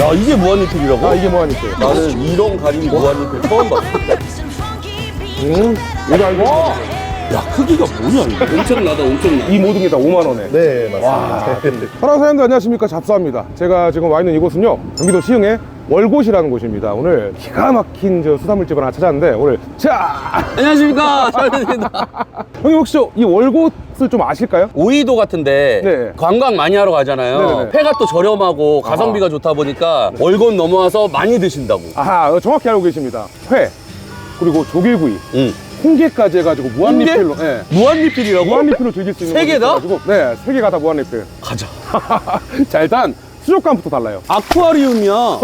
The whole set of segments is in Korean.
야 이게 무한리필이라고? 아, 이게 뭐하니까. 나는 이런 가림이 무한리필 처음 봤어. 음, 이거 알고 야 크기가 뭐냐 이거? 엄청나다 엄청나. 이 모든 게 다 5만 원에. 네, 맞습니다. 파라 사장님들 안녕하십니까 잡사입니다 제가 지금 와 있는 이곳은요 경기도 시흥의 월곶이라는 곳입니다 오늘 기가 막힌 저 수산물집을 하나 찾았는데 오늘 자 안녕하십니까 찰리입니다. 형님 혹시 이 월곶을 좀 아실까요? 오이도 같은데 네. 관광 많이 하러 가잖아요. 네네네. 회가 또 저렴하고 가성비가 좋다 보니까 월급 넘어와서 많이 드신다고. 아하 어, 정확히 알고 계십니다 회 그리고 조개구이 응. 홍게까지 해가지고 무한리필로 예. 무한리필이라고? 무한리필로 즐길 수 있는 세 개다? 곳이 있어가지고, 네, 세 개가 다 무한리필 가자. 자 일단 수족관부터 달라요 아쿠아리움이야.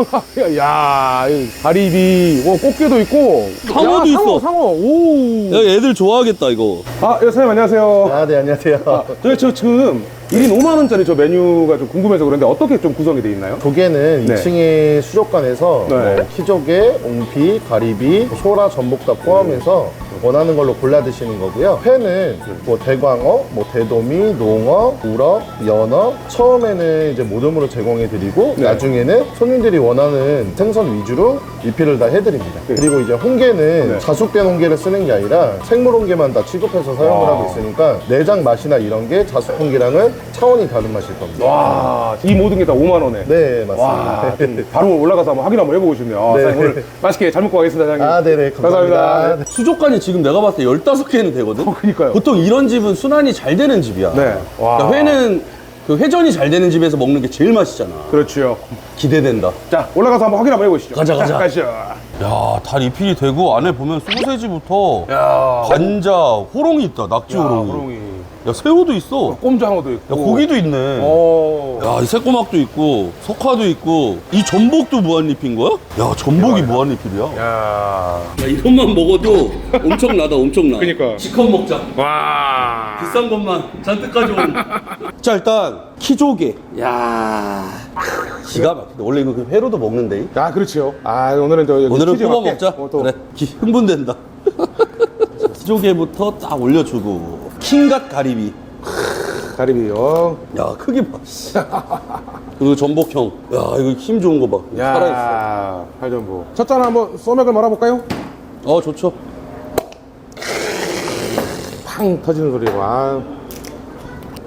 야, 이 가리비, 뭐 꽃게도 있고, 상어도 야, 있어. 상어, 상어, 오. 야, 애들 좋아하겠다 이거. 아, 예, 사장님 안녕하세요. 아, 네, 안녕하세요. 저희 저 지금 1인 5만 원짜리 저 메뉴가 좀 궁금해서 그런데 어떻게 좀 구성이 돼 있나요? 조개는 네. 2층에 수족관에서 네. 뭐 키조개, 옹피, 가리비, 소라, 전복 다 포함해서 원하는 걸로 골라 드시는 거고요. 회는 뭐 대광어, 뭐 대도미, 농어, 우럭, 연어 처음에는 이제 모듬으로 제공해 드리고 네. 나중에는 손님들이 원하는 생선 위주로 리필을 다 해드립니다. 그리고 이제 홍게는 네. 자숙된 홍게를 쓰는 게 아니라 생물 홍게만 다 취급해서 사용을 와. 하고 있으니까 내장 맛이나 이런 게 자숙 홍게랑은 차원이 다른 맛일 겁니다. 와, 이 모든 게 다 5만 원에. 네, 맞습니다. 와, 좀 바로 올라가서 한번 확인 한번 해보고 싶네요. 아, 네. 사장님 오늘 맛있게 잘 먹고 가겠습니다, 사장님. 아, 네네. 감사합니다. 감사합니다. 수족관이 지금 내가 봤을 때 15개는 되거든? 어, 그니까요. 보통 이런 집은 순환이 잘 되는 집이야. 네. 와. 그러니까 회는 그 회전이 잘 되는 집에서 먹는 게 제일 맛있잖아. 그렇죠. 기대된다. 자, 올라가서 한번 확인 한번 해보시죠. 가자, 가자. 자, 가시죠. 야, 다 리필이 되고 안에 보면 소세지부터 야, 관자, 호롱이 있다. 낙지 야, 호롱이. 호롱이. 야, 새우도 있어. 꼼장어도 야, 있고. 고기도 있네. 오. 야, 이 새꼬막도 있고, 석화도 있고, 이 전복도 무한리필인 거야? 야, 전복이 무한리필이야. 야, 야. 이것만 먹어도 엄청나다, 엄청나. 그니까. 지컷 먹자. 와. 비싼 것만 잔뜩 가져온. 자, 일단, 키조개. 야 기가 막히다. 원래 이거 그 회로도 먹는데. 야, 그렇죠. 아, 오늘은 저 여기 오늘은 뽑아 맞게. 먹자. 어, 또. 그래. 기, 흥분된다. 키조개부터 딱 올려주고. 킹갓 가리비. 가리비요. 야, 크기 봐. 그리고 전복형. 야, 이거 힘 좋은 거 봐. 살아있어. 야, 팔전부. 첫 잔 한번 소맥을 말아볼까요? 어, 좋죠. 팡 터지는 소리고. 아,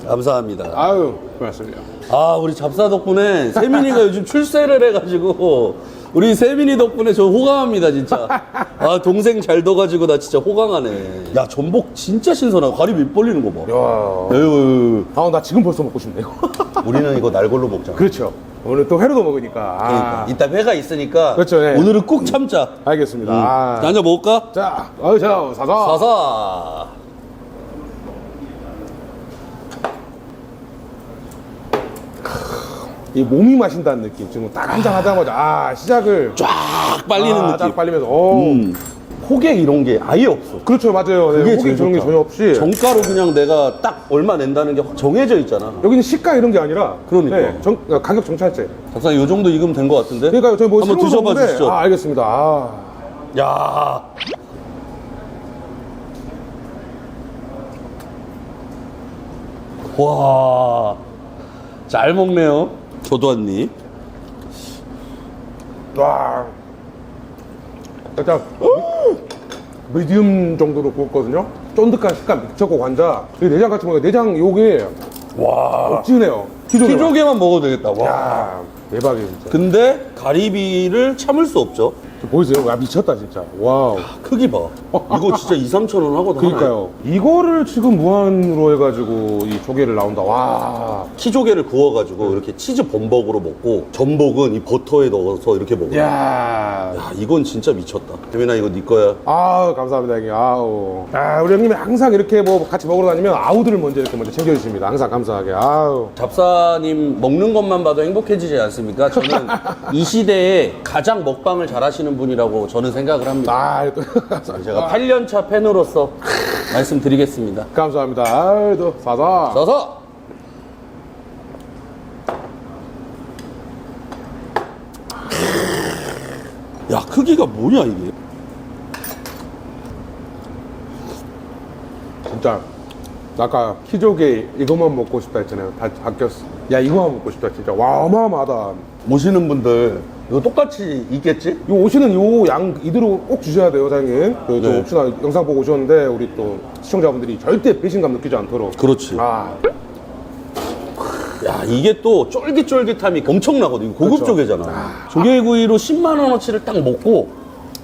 감사합니다. 아유, 고맙습니다. 아, 우리 잡사 덕분에 세민이가 요즘 출세를 해가지고 우리 세민이 덕분에 저 호강합니다, 진짜. 아, 동생 잘 둬가지고 나 진짜 호강하네. 야, 전복 진짜 신선하고 가리비 입 벌리는 거 봐. 야. 에휴, 아, 나 지금 벌써 먹고 싶네요. 우리는 이거 날골로 먹자. 그렇죠. 오늘 또 회로도 먹으니까. 아, 그러니까 이따 회가 있으니까 그렇죠, 예. 오늘은 꼭 참자. 알겠습니다. 음. 아. 자, 한잔 먹을까? 자, 어이, 자, 사사. 사사. 이 몸이 마신다는 느낌. 지금 딱 한 잔 하자마자, 아, 시작을. 쫙 빨리는 아, 느낌. 딱 빨리면서, 오. 음. 호객 이런 게 아예 없어. 그렇죠, 맞아요. 네, 그게 고기 제일 저런 게 좋다. 전혀 없이. 정가로 그냥 내가 딱 얼마 낸다는 게 확 정해져 있잖아. 여기는 시가 이런 게 아니라. 그러니까. 네, 정, 가격 정찰제. 작사님 요 정도 익으면 된 것 같은데? 그러니까 저희 뭐 한번 새로 드셔봐 주시죠. 아, 알겠습니다. 아. 야. 와. 잘 먹네요. 저도 한 입. 와. 살짝 미디움 정도로 구웠거든요. 쫀득한 식감 미쳤고 관자. 이 내장 같이 먹으니까 내장 요게 와. 찌네요. 키조개. 키조개만 먹어도 되겠다. 와. 야, 대박이에요 진짜. 근데 가리비를 참을 수 없죠. 저 보이세요? 와 미쳤다 진짜. 와우. 크기 봐. 이거 진짜 2, 3천 원 하거든. 그러니까요. 이거를 지금 무한으로 해가지고 이 조개를 나온다. 와. 키조개를 구워가지고 이렇게 치즈 범벅으로 먹고 전복은 이 버터에 넣어서 이렇게 먹어. 야. 야. 야, 이건 진짜 미쳤다. 재민아 이거 네 거야. 아우 감사합니다 형님. 아우. 아 우리 형님이 항상 이렇게 뭐 같이 먹으러 다니면 아우들을 먼저 이렇게 먼저 챙겨주십니다. 항상 감사하게. 아우. 잡사님 먹는 것만 봐도 행복해지지 않습니까? 저는 이 시대에 가장 먹방을 잘하시는 분이라고 저는 생각을 합니다. 아 또. 제가 8년차 팬으로서 말씀드리겠습니다. 감사합니다. 아유, 또 사사. 써서 야 크기가 뭐냐 이게? 진짜 아까 키조개 이것만 먹고 싶다 했잖아요. 다 바뀌었어. 야, 이거만 먹고 싶다, 진짜. 와, 어마어마하다. 오시는 분들 이거 똑같이 있겠지? 요 오시는 요양 이대로 꼭 주셔야 돼요, 사장님. 그, 저 네. 혹시나 영상 보고 오셨는데, 우리 또 시청자분들이 절대 배신감 느끼지 않도록. 그렇지. 아, 야 이게 또 쫄깃쫄깃함이 엄청나거든. 이거 고급 그렇죠. 조개잖아. 조개구이로 10만 원어치를 딱 먹고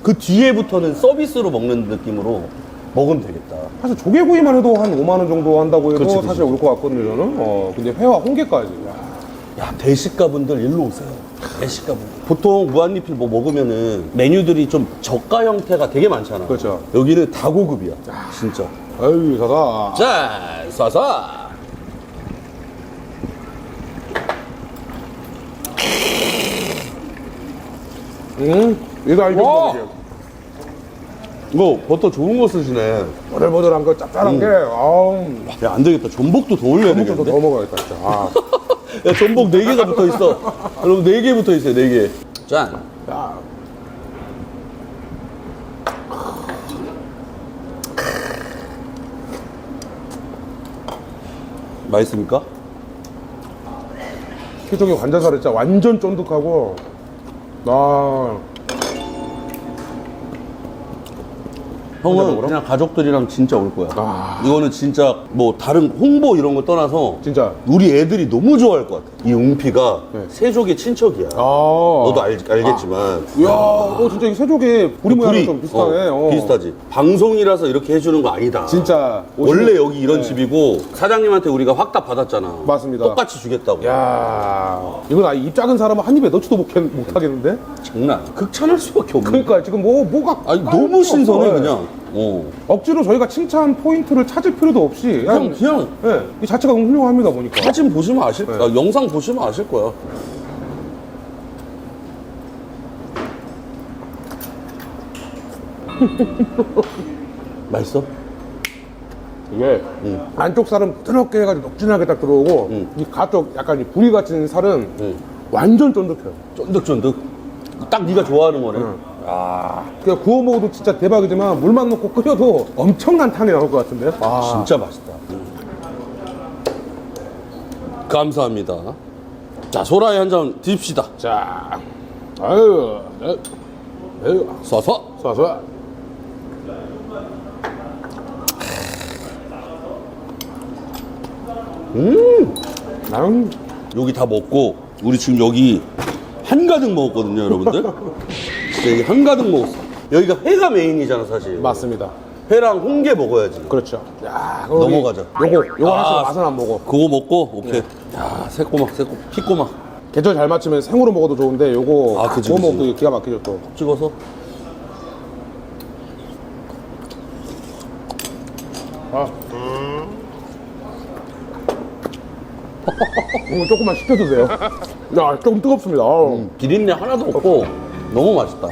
그 뒤에부터는 서비스로 먹는 느낌으로 먹으면 되겠다. 사실 조개구이만 해도 한 5만 원 정도 한다고 해도 그치. 사실 올 것 같거든요, 저는. 어, 근데 회와 홍게까지. 야. 야 대식가분들 일로 오세요. 대식가분들. 보통 무한리필 뭐 먹으면은 메뉴들이 좀 저가 형태가 되게 많잖아. 그렇죠. 여기는 다 고급이야. 진짜. 아유, 사사. 자, 쏴서. 음, 이거 알죠? 와! 이거 이거 버터 좋은 거 쓰시네. 보들보들한 거 짭짤한 게, 아우. 야, 안 되겠다. 전복도 더 올려야 되겠는데? 더 먹어야겠다, 진짜. 아. 야, 전복 4개가 붙어 있어. 여러분, 4개 붙어 있어요, 4개. 짠. 야. 맛있습니까? 키조개 관자살이 진짜 완전 쫀득하고, 아. 형은? 그냥 가족들이랑 진짜 올 거야. 아. 이거는 진짜 뭐 다른 홍보 이런 거 떠나서 진짜. 우리 애들이 너무 좋아할 것 같아. 이 웅피가 네. 세족의 친척이야. 아. 너도 알, 알겠지만. 이야, 어, 진짜 이 새조개 우리 모양이랑 불이 좀 비슷하네. 어, 어. 비슷하지. 방송이라서 이렇게 해주는 거 아니다. 진짜. 원래 오시는- 여기 이런 네. 집이고 사장님한테 우리가 확답 받았잖아. 맞습니다. 똑같이 주겠다고. 야 이건 입 작은 사람은 한 입에 넣지도 못, 못하겠는데? 장난. 아니야. 극찬할 수밖에 없는. 그러니까 지금 뭐, 뭐가. 아니 깔 너무 게 신선해 없어. 그냥. 어. 억지로 저희가 칭찬 포인트를 찾을 필요도 없이. 그냥 그냥 예, 이 자체가 너무 훌륭합니다, 보니까. 사진 보시면 아실 네. 아, 영상 보시면 아실 거야. 맛있어? 이게 응. 안쪽 살은 부드럽게 해가지고 녹진하게 딱 들어오고 응. 이 가쪽 약간 이 부리 같은 살은 응. 완전 쫀득해요. 쫀득쫀득. 딱 네가 좋아하는 거네. 응. 아, 그냥 구워 먹어도 진짜 대박이지만 물만 넣고 끓여도 엄청난 탕이 나올 것 같은데? 아, 진짜 맛있다. 감사합니다. 자, 소라에 한 잔 드십시다. 자, 아유, 네. 아유, 써서. 쏴서. 음, 음, 여기 다 먹고 우리 지금 여기 한가득 먹었거든요, 여러분들. 진짜 여기 한가득 먹었어. 여기가 회가 메인이잖아, 사실. 맞습니다. 회랑 홍게 먹어야지. 그렇죠. 야, 그럼 넘어가자. 요거, 요거 아. 하나씩 맛은 안 먹어. 그거 먹고 오케이. 야, 새꼬막, 새꼬막, 피꼬막 계절 잘 맞추면 생으로 먹어도 좋은데 요거 아, 그치, 구워 그치. 먹어도 기가 막히죠 또. 찍어서. 아. 이거 조금만 식혀도 돼요. 야, 조금 뜨겁습니다. 아우. 비린내 하나도 없고 너무 맛있다.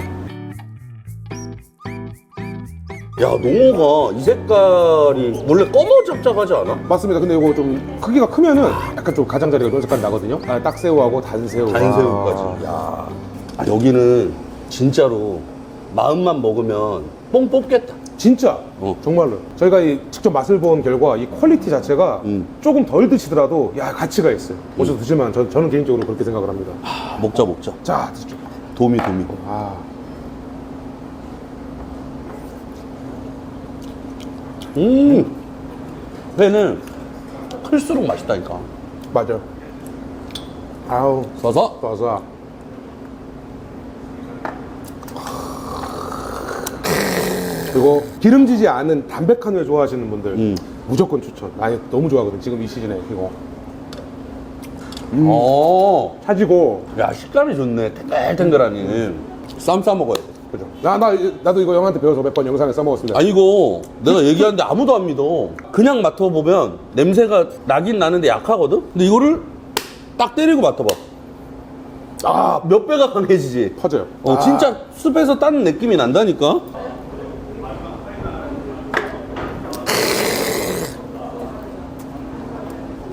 야, 농어가 이 색깔이 원래 검어잡잡하지 않아? 맞습니다. 근데 이거 좀 크기가 크면은 약간 좀 가장자리가 좀 약간 나거든요. 아, 딱새우하고 단새우. 단새우까지. 야, 아, 여기는 진짜로 마음만 먹으면 뽕 뽑겠다. 진짜 어. 정말로 저희가 이 직접 맛을 본 결과 이 퀄리티 자체가 음. 조금 덜 드시더라도 야 가치가 있어요. 오셔서 드시면 저, 저는 개인적으로 그렇게 생각을 합니다. 아, 먹자, 먹자. 자 드시죠. 도미, 도미. 아 음, 회는 클수록 맛있다니까. 맞아. 아우 써서. 좋아서. 그리고 기름지지 않은 담백한 회 좋아하시는 분들 음. 무조건 추천. 아니 너무 좋아하거든 지금 이 시즌에 이거 어, 차지고 야, 식감이 좋네. 탱글탱글하니. 쌈 싸 먹어야 돼. 그죠? 나, 나 나도 이거 형한테 배워서 몇 번 영상에 써먹었습니다. 아니 이거 내가 얘기하는데 아무도 안 믿어 그냥 맡아보면 냄새가 나긴 나는데 약하거든? 근데 이거를 딱 때리고 맡아봐 아 몇 배가 강해지지 퍼져요. 어 아, 진짜 숲에서 따는 느낌이 난다니까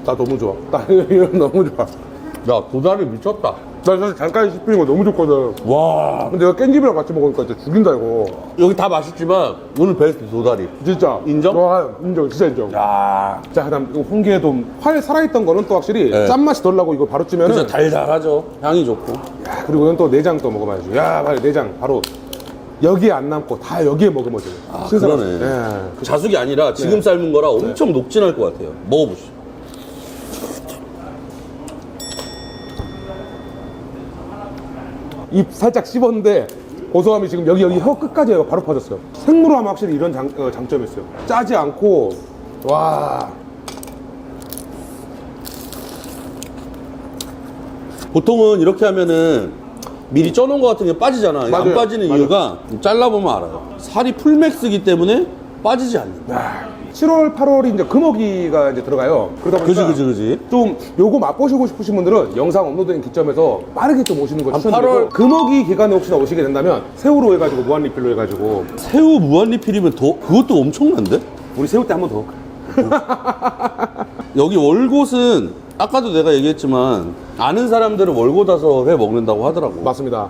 나 너무 좋아. 나 이거 너무 좋아. 야 도다리 미쳤다 나 사실 잠깐 씹히는 거 너무 좋거든. 와 근데 내가 깻잎이랑 같이 먹으니까 진짜 죽인다, 이거. 여기 다 맛있지만 오늘 베스트 도다리 진짜. 인정? 와, 인정, 진짜 인정. 야 자, 그 다음, 이거 홍게도 활 살아있던 거는 또 확실히 네. 짠맛이 덜 나고 이거 바로 찌면은. 진짜 달달하죠 향이 좋고 야, 그리고 이건 또 내장 또 먹어봐야지. 야, 바로 내장. 바로 여기에 안 남고 다 여기에 먹으면 돼. 아. 그러네 예. 자숙이 아니라 지금 삶은 거라 엄청 녹진할 것 같아요 먹어보시죠 입 살짝 씹었는데 고소함이 지금 여기 여기 혀 끝까지 바로 퍼졌어요. 하면 확실히 이런 장, 어, 장점이 있어요. 짜지 않고 와 보통은 이렇게 하면은 미리 쪄놓은 거 같은 게 빠지잖아 안 맞아요. 빠지는 맞아요. 이유가 잘라보면 알아요 살이 풀맥스기 때문에 빠지지 않는다 7월 8월이 이제 금어기가 이제 들어가요. 그러다 그지 보니까 그지 그지 좀 요거 맛보시고 싶으신 분들은 영상 업로드된 기점에서 빠르게 좀 오시는 거한 추천드리고 8월 금어기 기간에 혹시나 오시게 된다면 새우로 해가지고 무한 리필로 해가지고 새우 무한리필이면 더 그것도 엄청난데? 우리 새우 때 한 번 더. 여기 월곶은 아까도 내가 얘기했지만 아는 사람들은 월곶 와서 회 먹는다고 하더라고 맞습니다.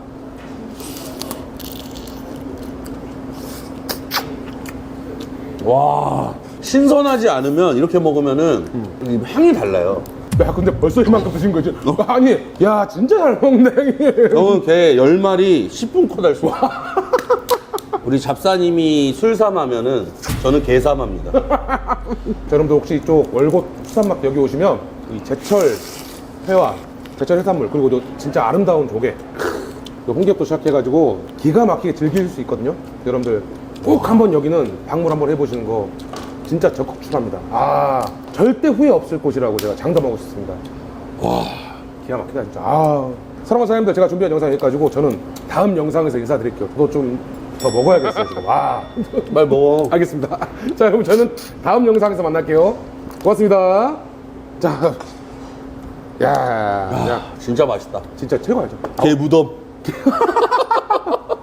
와 신선하지 않으면 이렇게 먹으면은 이 향이 달라요. 야 근데 벌써 이만큼 드신 거지? 아니 야 진짜 잘 먹네. 형님. 형은 개 10마리 10분 코달 수 우리 잡사님이 술삼하면은 저는 개삼합니다. 자, 여러분들 혹시 이쪽 월곶 수산막 여기 오시면 이 제철 회와 제철 해산물 그리고 또 진짜 아름다운 조개 또 홍겹도 시작해가지고 기가 막히게 즐길 수 있거든요. 여러분들 꼭 한번 여기는 방문 한번 해보시는 거 진짜 적극 추천합니다. 아 절대 후회 없을 곳이라고 제가 장담하고 싶습니다. 와 기가 막히다 진짜. 아 사랑하는 사장님들 제가 준비한 영상 여기까지고 저는 다음 영상에서 인사드릴게요. 저도 좀 더 먹어야겠어요 지금. 와. 말 먹어. 알겠습니다. 자, 그럼 저는 다음 영상에서 만날게요. 고맙습니다. 자, 야, 야, 진짜 맛있다. 진짜 최고 알죠? 개 무덤